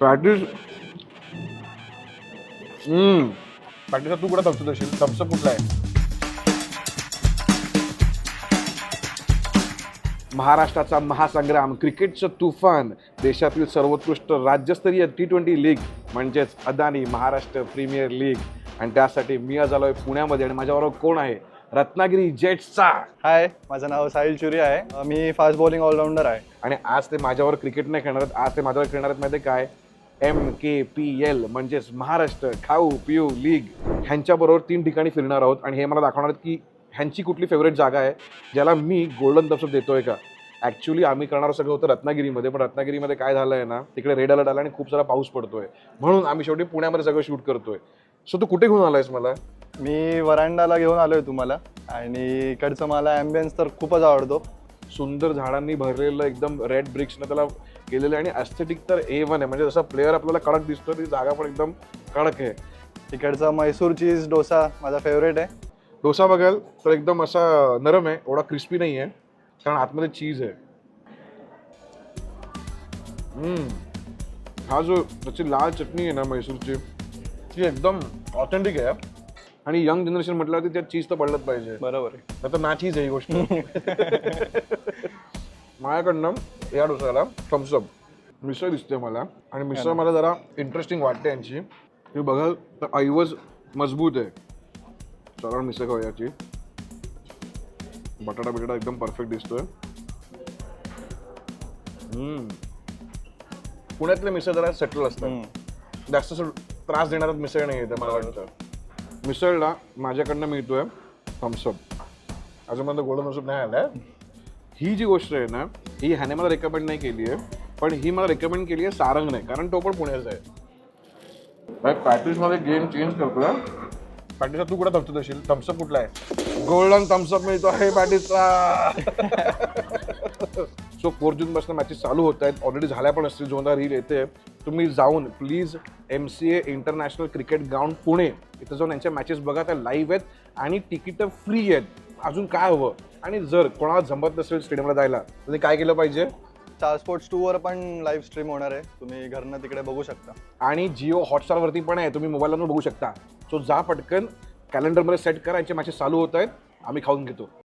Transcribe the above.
Patties हम्म. पॅटीसचा तू कुठं Thums Up देशील थम्सअप कुठला आहे? महाराष्ट्राचा महासंग्राम क्रिकेटचं तुफान देशातील सर्वोत्कृष्ट राज्यस्तरीय टी ट्वेंटी लीग म्हणजेच अदानी महाराष्ट्र प्रीमियर लीग आणि त्यासाठी मी आज आलोय पुण्यामध्ये आणि माझ्याबरोबर कोण आहे? रत्नागिरी जेट्सचा हाय माझं नाव साहिल चुरी आहे. मी फास्ट बॉलिंग ऑलराऊंडर आहे. आणि आज ते माझ्यावर क्रिकेट नाही खेळणार आहेत. आज ते माझ्यावर खेळणार आहेत माहिती आहे काय? एम के पी एल म्हणजेच महाराष्ट्र खाऊ पिऊ लीग. ह्यांच्याबरोबर तीन ठिकाणी फिरणार आहोत आणि हे मला दाखवणार आहेत की ह्यांची कुठली फेवरेट जागा आहे ज्याला मी गोल्डन दपसप देतोय का? ॲक्च्युली आम्ही करणार सगळं होतं रत्नागिरीमध्ये पण रत्नागिरीमध्ये काय झालं आहे ना तिकडे रेड अलर्ट आला आणि खूप सारा पाऊस पडतोय. म्हणून आम्ही शेवटी पुण्यामध्ये सगळं शूट करतोय. सो तू कुठे घेऊन आलायस मला? मी वरांडाला घेऊन आलो आहे तुम्हाला. आणि इकडचं मला ॲम्बियन्स तर खूपच आवडतो. सुंदर झाडांनी भरलेलं एकदम रेड ब्रिक्सनं त्याला केलेलं आहे आणि ॲस्थेटिक तर ए वन आहे. म्हणजे जसा प्लेअर आपल्याला कडक दिसतो ती जागा पण एकदम कडक आहे. इकडचा म्हैसूर चीज डोसा माझा फेवरेट आहे. डोसा बघाल तर एकदम असा नरम आहे एवढा क्रिस्पी नाही आहे कारण आतमध्ये चीज आहे. हम्म. हा जो त्याची लाल चटणी आहे ना म्हैसूरची ती एकदम ऑथेंटिक आहे आणि यंग जनरेशन म्हटल्यावरती त्यात चीज तर पडलंच पाहिजे. बरोबर आहे. तर मॅचीच आहे ही गोष्ट. माझ्याकडनं या डोसाला थम्सअप. मिसळ दिसते मला. आणि मिसळ मला जरा इंटरेस्टिंग वाटते यांची. तुम्ही बघाल तर ऐवज मजबूत आहे. सरळ मिसळ खाऊ याची. बटाटा बिटाटा एकदम परफेक्ट दिसतोय. पुण्यातले मिसळ जरा सेटल असतात. जास्त त्रास देणारा मिसळ नाही येते मला वाटतं. मिसळला माझ्याकडनं मिळतोय थम्सअप. अजूनपर्यंत गोल्डन थम्सअप नाही आलाय. ही जी गोष्ट आहे ना ही ह्याने मला रेकमेंड नाही केली आहे पण ही मला रेकमेंड केली आहे सारंग नाही कारण तो पण पुण्याचा आहे. पॅटिसमध्ये गेम चेंज करतोय पॅटिसचा तू कुठं थम्सअप देशील थम्सअप कुठला आहे? गोल्डन थम्सअप मिळतो. आहे पॅटिसचा सो फोर जून पासून मॅचेस चालू होत आहेत. ऑलरेडी झाल्या पण असतील. जोरदार रील येते. तुम्ही जाऊन please M C A international cricket ground Pune. इथं जाऊन यांच्या मॅचेस बघा. त्या लाईव्ह आहेत आणि तिकीटं फ्री आहेत. अजून काय हवं? आणि जर कोणाला जमत नसेल स्टेडियमला जायला तर काय केलं पाहिजे? स्टार स्पोर्ट्स टू वर पण लाईव्ह स्ट्रीम होणार आहे. तुम्ही घरनं तिकडे बघू शकता. आणि जिओ हॉटस्टारवरती पण आहे. तुम्ही मोबाईलवरून बघू शकता. सो जा पटकन कॅलेंडरमध्ये सेट करा यांचे मॅचेस चालू होत आहेत. आम्ही खाऊन घेतो.